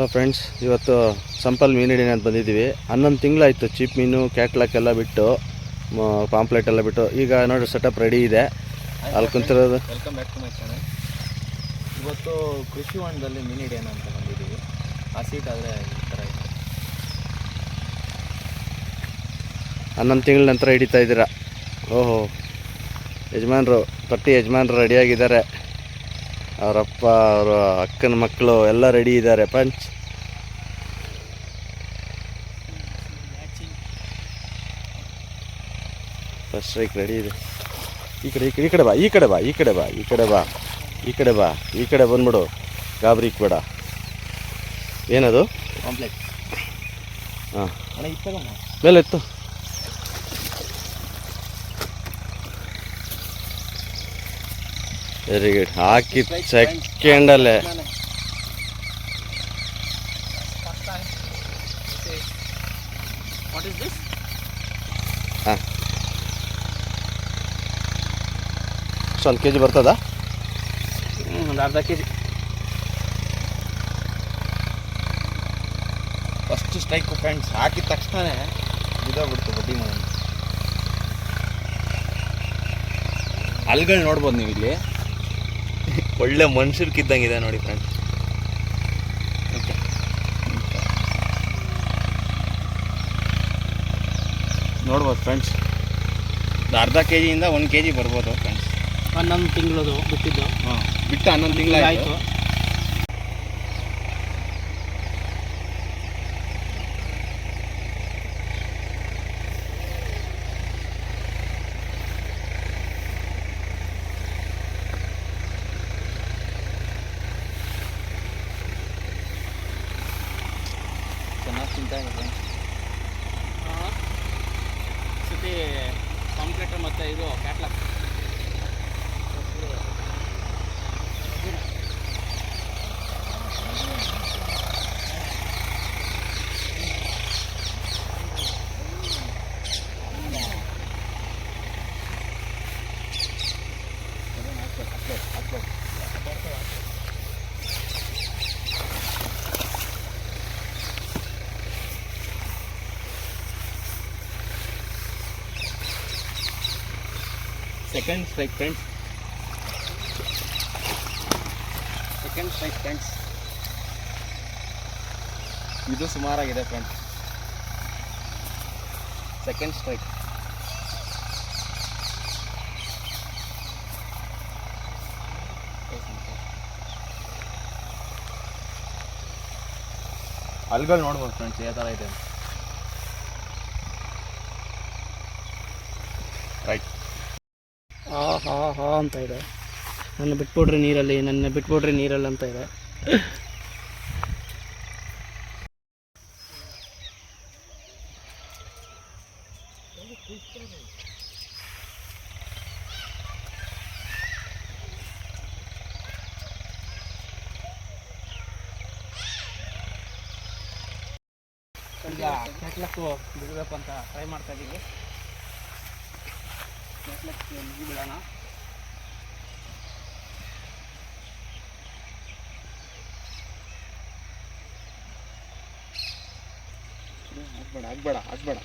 Hello friends ಇವತ್ತು simple ಮೀನು ಹಿಡಿಯೋಣ ಅಂತ ಬಂದಿದ್ದೀವಿ. ಹನ್ನೊಂದು ತಿಂಗಳಾಯಿತು ಚೀಪ್ ಮೀನು ಕ್ಯಾಟ್ಲಾಕ್ ಎಲ್ಲ ಬಿಟ್ಟು ಪಾಂಪ್ಲೆಟ್ ಎಲ್ಲ ಬಿಟ್ಟು. ಈಗ ನೋಡಿ ಸೆಟಪ್ ರೆಡಿ ಇದೆ. ಅಲ್ಲಿ ಕುಂತಿರೋದು. Welcome back to my channel ಇವತ್ತು ಕೃಷಿ ಹೊಂಡದಲ್ಲಿ ಮೀನು ಹಿಡಿಯೋಣ ಅಂತ ಬಂದಿದ್ದೀವಿ. ಆ ಸೀಟ್ ಆದರೆ ಈ ಥರ ಇದೆ. ಹನ್ನೊಂದು ತಿಂಗಳ ನಂತರ ಹಿಡಿತಾ ಇದ್ದೀರಾ? ಓಹೋ. ಯಜಮಾನ್ರು ಪಟ್ಟಿ ಯಜಮಾನ್ರು ರೆಡಿಯಾಗಿದ್ದಾರೆ ಅವರಪ್ಪ ಅವರ ಅಕ್ಕನ ಮಕ್ಕಳು ಎಲ್ಲ ರೆಡಿ ಇದ್ದಾರೆ ಪಂಚ್. ಫಸ್ಟ್ ಸ್ಟ್ರೈಕ್ ರೆಡಿ ಇದೆ. ಈ ಕಡೆ ಈ ಕಡೆ ಈ ಕಡೆ ಬಾ ಈ ಕಡೆ ಬಾ ಈ ಕಡೆ ಬಾ ಈ ಕಡೆ ಬಾ ಈ ಕಡೆ ಬಾ ಈ ಕಡೆ ಬಂದ್ಬಿಡು. ಗಾಬರಿ ಬೇಡ. ಏನದು? ಕಾಂಪ್ಲೆಕ್ಸ್ ಹಾಂ. ಮೇಲೆ ಎತ್ತು ವೆರಿ ಗುಡ್ ಹಾಕಿ ಸೆಕೆಂಡಲ್ಲೇ ಹಾಂ. ಸ್ವಲ್ಪ ಕೆ ಜಿ ಬರ್ತದಾ? ಒಂದು ಅರ್ಧ K G first strike friends ಹಾಕಿದ ತಕ್ಷಣ ಇದಾಗ್ಬಿಡ್ತು ಬಡ್ಡಿ ಮನೆ. ಅಲ್ಗಳು ನೋಡ್ಬೋದು ನೀವು ಇಲ್ಲಿ ಒಳ್ಳೆ ಮನುಷ್ಯರ್ಕಿದ್ದಂಗಿದೆ ನೋಡಿ ಫ್ರೆಂಡ್ಸ್ ನೋಡ್ಬೋದು ಫ್ರೆಂಡ್ಸ್ ಅರ್ಧ ಕೆ ಜಿಯಿಂದ ಒಂದು ಕೆ ಜಿ ಬರ್ಬೋದು ಫ್ರೆಂಡ್ಸ್ ಹನ್ನೊಂದು ತಿಂಗಳದು ಬಿಟ್ಟಿದ್ದು. ಹಾಂ ಬಿಟ್ಟು ಹನ್ನೊಂದು ತಿಂಗಳಾಯಿತು ಆಯಿತು ಚೆನ್ನಾಗಿ ತಿಂತಾ ಇದೆ ಸತಿ ಕಾಂಪ್ಲೇಟರ್ ಮತ್ತು ಇದು catalogue second strike friends second strike friends ಇದು ಸುಮಾರಾಗಿದೆ ಫ್ರೆಂಡ್ಸ್ ಸೆಕೆಂಡ್ ಸ್ಟ್ರೈಕ್ ಅಲ್ಗಳು ನೋಡ್ಬೋದು ಫ್ರೆಂಡ್ಸ್ ಯಾವ ಥರ ಇದೆ ರೈಟ್ ಹಾ ಅಂತ ಇದೆ. ನನ್ನ ಬಿಟ್ಬಿಡ್ರಿ ನೀರಲ್ಲಿ, ನನ್ನ ಬಿಟ್ಬಿಡ್ರಿ ನೀರಲ್ಲಿ ಅಂತ ಇದೆ. ಈಗ ಕ್ಯಾಟ್ಲಕ್ಕು ಬಿಡಬೇಕು ಅಂತ ಟ್ರೈ ಮಾಡ್ತಾ ಇದ್ದೀವಿ ಬಿಡೋಣ ಆಗ್ಬೇಡ ಆಗ್ಬೇಡ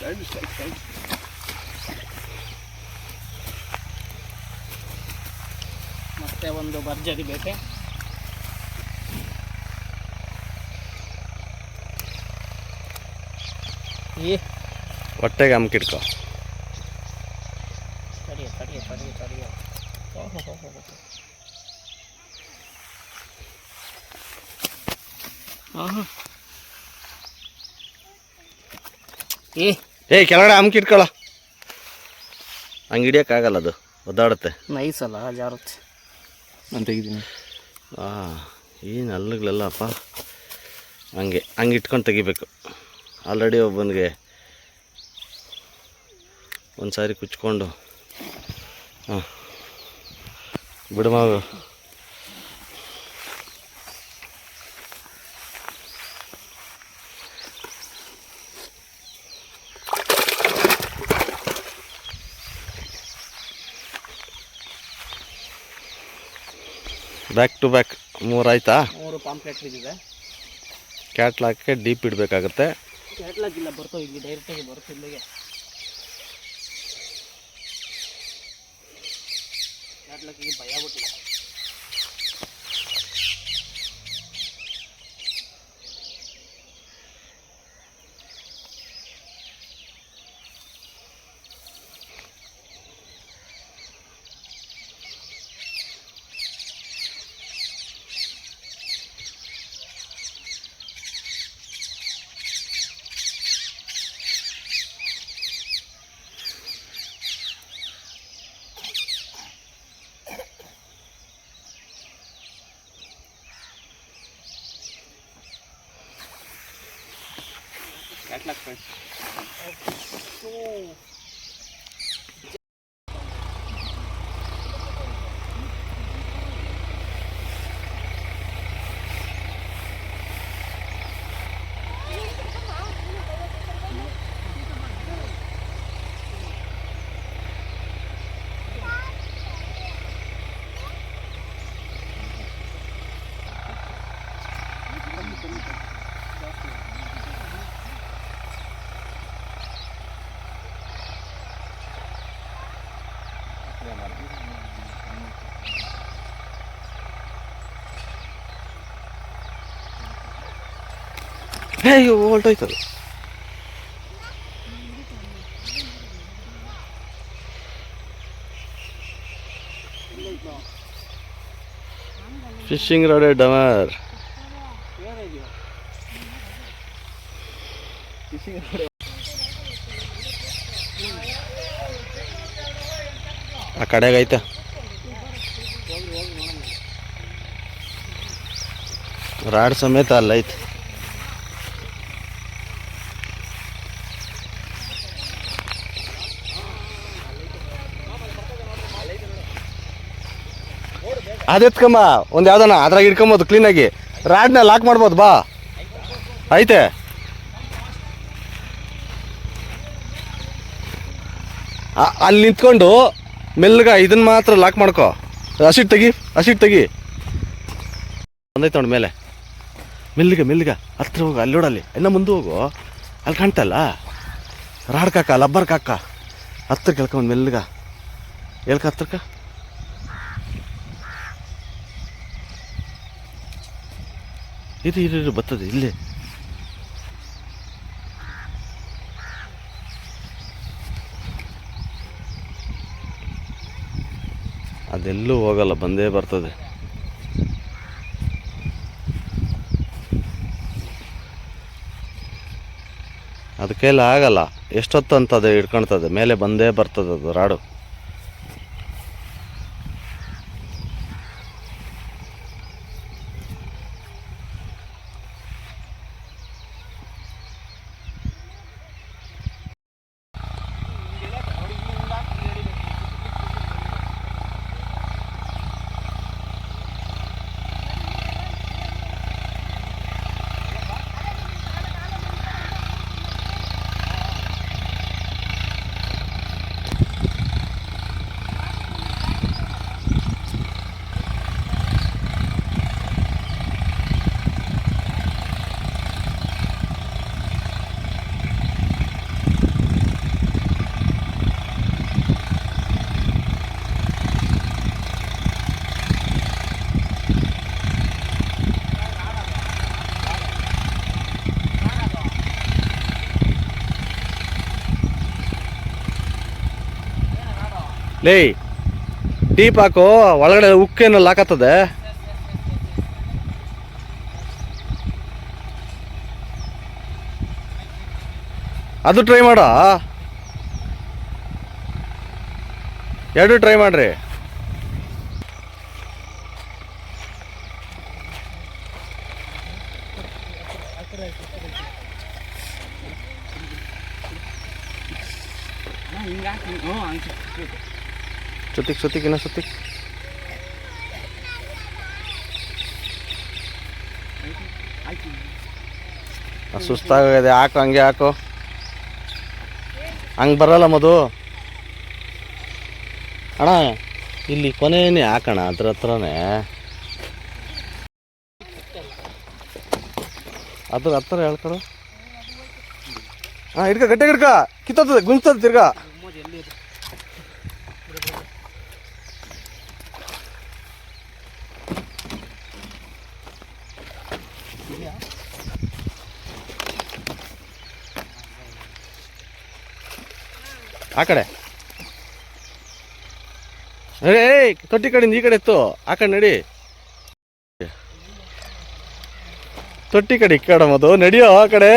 ಹಾಕ್ಬೇಡ ಸೈಡ್ ಸೈಡ್ ಮತ್ತೆ ಒಂದು ಭರ್ಜರಿ ಬೇಕೆ? ಏ ಹೊಟ್ಟೆಗೆ ಅಮ್ಕಿಡ್ಕೊ ತಡಿಯ ತಡಿಯ ತಡಿಯ ತಡಿಯ. ಓಹೋ ಹೋ ಹೋ ಹೋ ಆಹಾ ಏ. ಕೆಳಗಡೆ ಕೆಳಗಡೆ ಅಮ್ಕಿಟ್ಕೊಳ ಹಂಗೆ ಹಿಡಿಯೋಕ್ಕಾಗಲ್ಲ ಅದು. ಒದ್ದಾಡುತ್ತೆ. ನೈಸ್ ಅಲ್ಲ ಜಾರುತ್ತೆ ನಾನು ತೆಗಿದ್ದೀನಿ ಹಾಂ ಏನು ಅಲ್ಲುಗಳೆಲ್ಲಪ್ಪ ಹಂಗೆ ಹಂಗೆ ಇಟ್ಕೊಂಡು ತೆಗಿಬೇಕು. ಆಲ್ರೆಡಿ ಒಬ್ಬನಿಗೆ ಒಂದು ಸಾರಿ ಕುಚ್ಕೊಂಡು. ಹಾಂ. ಬಿಡು ಮಾವು. ಬ್ಯಾಕ್ ಟು ಬ್ಯಾಕ್ ಮೂರು ಆಯ್ತಾ ಮೂರು ಪಾಂಪ್ಲೆಟ್ ಬಿದ್ದಿದೆ ಕ್ಯಾಟ್ಲಾಕ್ಕೆ ಡೀಪ್ ಇಡಬೇಕಾಗತ್ತೆ. ಕ್ಯಾಟ್ಲಾಕ್ ಇಲ್ಲ ಬರ್ತೋ ಇಲ್ಲಿ ಡೈರೆಕ್ಟಾಗಿ ಬರುತ್ತೆ ಇಲ್ಲಿಗೆ. ಕ್ಯಾಟ್ಲಾಗಿಗೆ ಭಯ ಬಿಟ್ಟಿಲ್ಲ ಕ್ಯಾಟ್ಲಾಗ್ ಫ್ರೆಂಡ್ಸ್ ಹೇ ಹೊಲ್ಟೋಯ್ತದೆ ಫಿಶಿಂಗ್ ರಾಡೆ ಡಮರ್ ಆ ಕಡೆಗೆ ಐತೆ. ರಾಡ್ ಸಮೇತ ಅಲ್ಲ ಅದೆತ್ಕಂಬ ಒಂದು ಯಾವ್ದನ ಅದ್ರಾಗ ಇಟ್ಕೊಂಬೋದು ಕ್ಲೀನಾಗಿ ರಾಡ್ನ ಲಾಕ್ ಮಾಡ್ಬೋದು, ಬಾ. ಐತೆ. ಅಲ್ಲಿ ನಿಂತ್ಕೊಂಡು ಮೆಲ್ಲಗ ಇದನ್ನ ಮಾತ್ರ ಲಾಕ್ ಮಾಡ್ಕೋ. ಹಸಿಟ್ಟು ತೆಗಿ ಹಸಿಟ್ಟು ತೆಗಿ. ಬಂದೈತೆ ನೋಡಿ ಮೇಲೆ. ಮೆಲ್ಲಿಗ ಮೆಲ್ಲಿಗ. ಹತ್ರ ಹೋಗು, ಅಲ್ಲಿ ನೋಡಲ್ಲಿ. ಇನ್ನ ಮುಂದೆ ಹೋಗು. ಅಲ್ಲಿ ಕಾಣ್ತಲ್ಲ? ರಾಡ್ ಕಾಕ, ಲಬ್ಬರ್ ಕಾಕ. ಹತ್ರ ಕೇಳ್ಕೊಂಡು ಮೆಲ್ಲಗ. ಹೇಳ್ಕ ಹತ್ರಕ್ಕ? ಇದು ಇರು ಬರ್ತದೆ, ಇಲ್ಲೇ. ಅದೆಲ್ಲೂ ಹೋಗಲ್ಲ, ಬಂದೇ ಬರ್ತದೆ. ಅದಕ್ಕೆಲ್ಲ ಆಗಲ್ಲ ಎಷ್ಟೊತ್ತು ಅದು ಹಿಡ್ಕೊಳ್ತದೆ, ಮೇಲೆ ಬಂದೇ ಬರ್ತದೆ ಅದು ರಾಡು. ಲೇ ಟೀಪ್ ಹಾಕು ಒಳಗಡೆ ಉಕ್ಕೇನು ಹಾಕತ್ತದೆ ಅದು ಟ್ರೈ ಮಾಡ. ಎರಡು ಟ್ರೈ ಮಾಡ್ರಿ. ಹಂಗೆ ಸುತ್ತಿಕ್ ಸುತ್ತಿಕ್ ಇನ್ನೂ ಸುತ್ತಿಕ್ ಸುಸ್ತಾಗಿದೆ ಹಾಕು ಹಂಗೆ ಹಾಕು ಹಂಗೆ ಬರಲ್ಲ ಮದು ಅಣ್ಣ, ಇಲ್ಲಿ ಕೊನೆಯೇ ಹಾಕೋಣ, ಅದ್ರ ಹತ್ರನೇ। ಅದ್ರ ಹತ್ರ ಹೇಳ್ಕೊಡು। ಹಾಂ ಹಿಡ್ಕ, ಗಟ್ಟೆ ಹಿಡ್ಕ ಕಿತ್ತದ ಗುಂಜದ ತಿರ್ಗಾ। ಆ ಕಡೆ ಏಯ್ ತೊಟ್ಟಿ ಕಡೆಯಿಂದ ಈ ಕಡೆ ಎತ್ತು ಆ ಕಡೆ ನಡಿ ತೊಟ್ಟಿ ಕಡೆ ಈ ಕಡೆ ಮದು ನಡಿಯೋ ಆ ಕಡೆ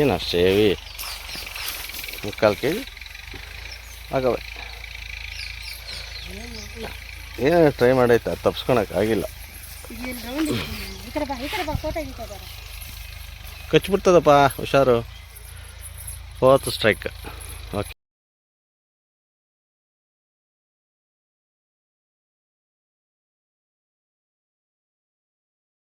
ಏನು ಸೇವಿ ಮುಕ್ಕಾಲು ಕೆ ಜಿ? ಆಗವೆ. ಏನು ಟ್ರೈ ಮಾಡೈತೆ? ತಪ್ಸ್ಕೊಳಕ್ಕೆ ಆಗಿಲ್ಲ. ಕಚ್ಚಿಬಿಡ್ತದಪ್ಪ ಹುಷಾರು. Fourth strike